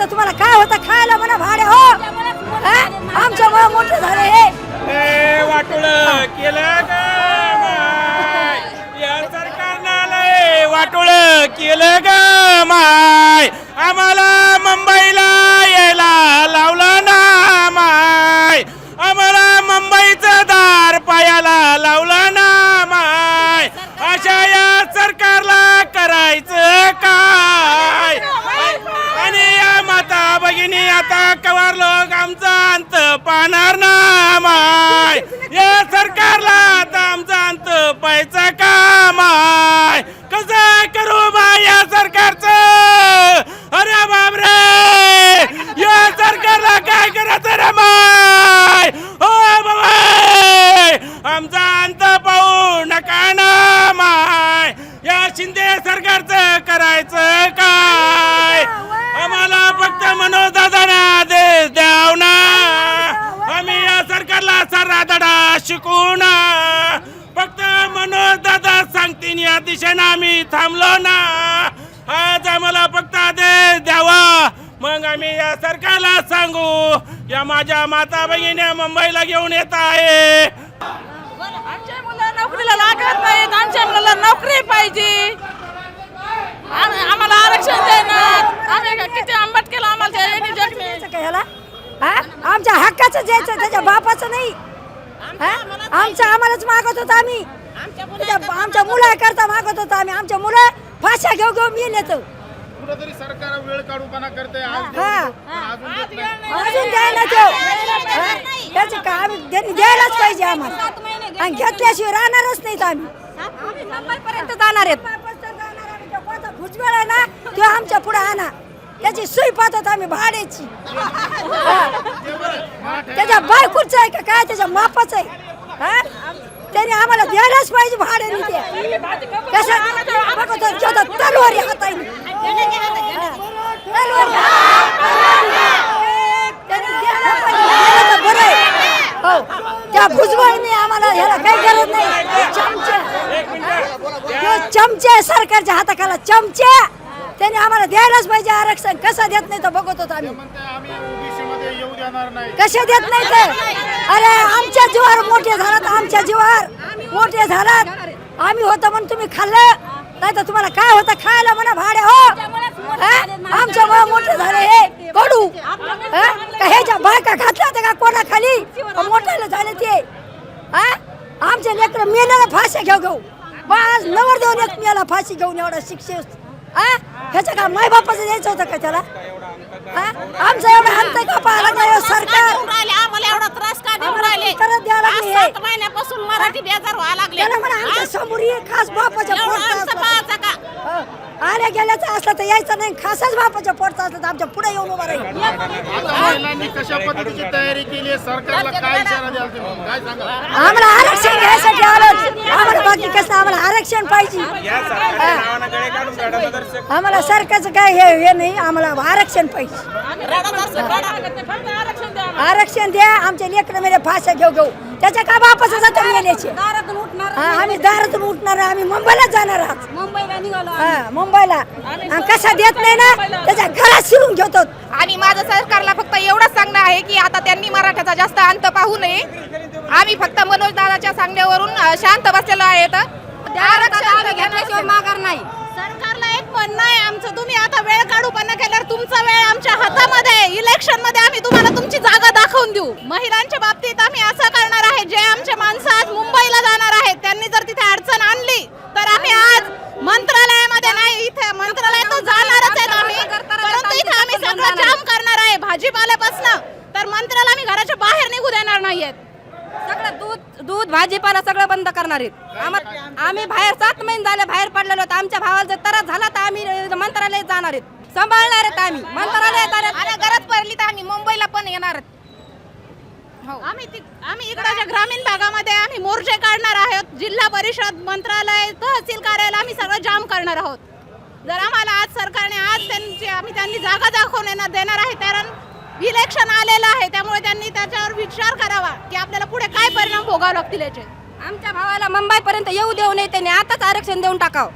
आता तुम्हाला काय होतं? खायला म्हणा भाडे हो. आमच्यामुळे मोठं झालं हे. वाटोळ केलं का या आलंय. वाटोळ केलं का आम्ही या सरकारला सांगू या माझ्या माता बहिणी मुंबईला घेऊन येत आहे. आमच्या मुलं नोकरीला लागत नाहीत आमच्या मुलाला नोकरी पाहिजे. आम्ही- आम्हाला आरक्षण देणार. आम्ही किती आंबट केलं आम्हाला हा? आमच्या हक्काचं द्यायचं त्याच्या बापाचं नाही? आमचं आम्हालाच मागत होतो आम्ही. आमच्या मुलाकरता मागत होतो आम्ही. आमच्या मुलं फाशा घेऊ घेऊ मी नेतो. कुठेतरी सरकार वेळ काढूपणा करते आज हा पण अजून देत नाही. अजून द्यायला देऊ. हा? त्याचं का आम्ही त्यांनी द्यायलाच पाहिजे आम्हाला. आणि घेतल्याशिवाय राहणारच नाहीत आम्ही. मुंबईपर्यंत जाणार आहेत भुजबळ आहे ना तो आमच्या पुढे आणा. त्याची सुई पाहतात आम्ही भाड्याची. हा. त्याच्या बायकोच आहे का काय? त्याच्या मापाच आहे. हा? त्याने आम्हाला द्यायलाच पाहिजे भाड्याने ते. कसं बघतो घेतो तलवारी हाताने हा. हो. त्या भुजबळने आम्हाला ह्याला काही गरज नाही. चमचे. तो चमचे आहे सरकारच्या हाताखाला चमचे. त्यांनी आम्हाला द्यायलाच पाहिजे आरक्षण. कसं देत नाही तर बघत होतो आम्ही. कसे देत नाही तर अरे आमच्या जीवावर मोठे झालात आमच्या जीवावर मोठे झालात. आम्ही होतो म्हणून तुम्ही खाल्लं. नाही तर तुम्हाला काय होतं? खायला म्हणा भाड्या हो. हा? आमच्यामुळे मोठे झाले. हे. कडू. हा? ह्याच्या बायका घातल्या होत्या का कोणा खाली मोठ्याला झाले ते? हा? आमच्या लेकर मेल्याला फाशी घेऊ घेऊ. बस नवर देऊन एक मेला फाशी घेऊन एवढा शिक्षे ह्याचं का माय बापाचं द्यायचं होतं का त्याला? आमचं एवढं अंत का पाहायला नाही सरकार. राहिले आम्हाला एवढा त्रास का देऊन आम्हाला राहिले? करत द्यायला आज लागली सात. महिन्यापासून मराठी बेजार व्हायला लागले. त्याला म्हणा आमच्यासमोर ये खास बापाच्या पोटचा असला पाहायचं का? तर. आल्या गेल्याचं असलं तर यायचं नाही खासच बापाच्या पोटचा असलं तर आमच्या पुढे येऊन उभा राहील. आता महिलांनी कशा पद्धतीची तयारी केली आहे? सरकारला काय इशारा द्याल तुम्ही? काय सांगा आम्हाला आरक्षण घ्यायसाठी आलो. आम्हाला बाकी कसं आम्हाला आरक्षण पाहिजे. या सरकारच्या नावानं गळे काढून काढा आम्हाला सरकारचं काय हे हे नाही आम्हाला आरक्षण पाहिजे. रडत असं रडत फक्त आरक्षण द्या. आरक्षण द्या आमच्या लेकरं मेले फाशा घेऊ घेऊ. त्याच्या का जातं मेल्याचे? हा, आम्ही दारातून उठणार आम्ही मुंबईला जाणार आहात. मुंबईला निघालो हा मुंबईला. आणि कसा देत नाही ना त्याच्या घरात शिरून घेतो. आणि माझं सरकारला फक्त एवढंच सांगणं आहे की आता त्यांनी मराठ्याचा जास्त अंत पाहू नये. आम्ही फक्त मनोज दादाच्या सांगण्यावरून अ, शांत बसलेलो आरक्षण घेण्याशिवाय माघार नाही. सरकारला एक म्हणणं आहे आमचं. तुम्ही आता वेळ काढूपणा केल्यावर तुमचा वेळ आमच्या हातामध्ये इलेक्शनमध्ये महिलांच्या बाबतीत आम्ही असं करणार आहे जे आमचे माणसं आज मुंबईला जाणार आहेत त्यांनी जर तिथे अडचण आणली तर आम्ही आज मंत्रालयामध्ये नाही इथे मंत्रालयात तर जाणारच आहेत आम्ही. परंतु इथे आम्ही सगळं जाम करणार आहे भाजीपाल्यापासनं. तर मंत्र्याला आम्ही घराच्या बाहेर निघू देणार नाहीयेत. सगळं दूध दूध भाजीपाला सगळं बंद करणार आहेत. आम्हा- आम्ही बाहेर सात महिने झाले बाहेर पडलेलो आमच्या भावाला जर त्रास झाला तर आम्ही मंत्रालयात जाणार आहेत. सांभाळणार आहेत आम्ही. मंत्रालयात गरज पडली तर आम्ही मुंबईला पण येणार आहेत. आम्ही ति- आम्ही इकडच्या ग्रामीण भागामध्ये आम्ही मोर्चे काढणार आहोत जिल्हा परिषद मंत्रालय तहसील कार्यालय आम्ही सगळं जाम करणार आहोत. जर आम्हाला आज सरकारने आज त्यांची आम्ही त्यांनी जागा दाखवण्याला देणार आहे कारण इलेक्शन आलेलं आहे त्यामुळे त्यांनी त्याच्यावर विचार करावा की आपल्याला पुढे काय परिणाम भोगावे लागतील याचे. आमच्या भावाला मुंबईपर्यंत येऊ देऊ नये त्यांनी आताच आरक्षण देऊन टाकावं.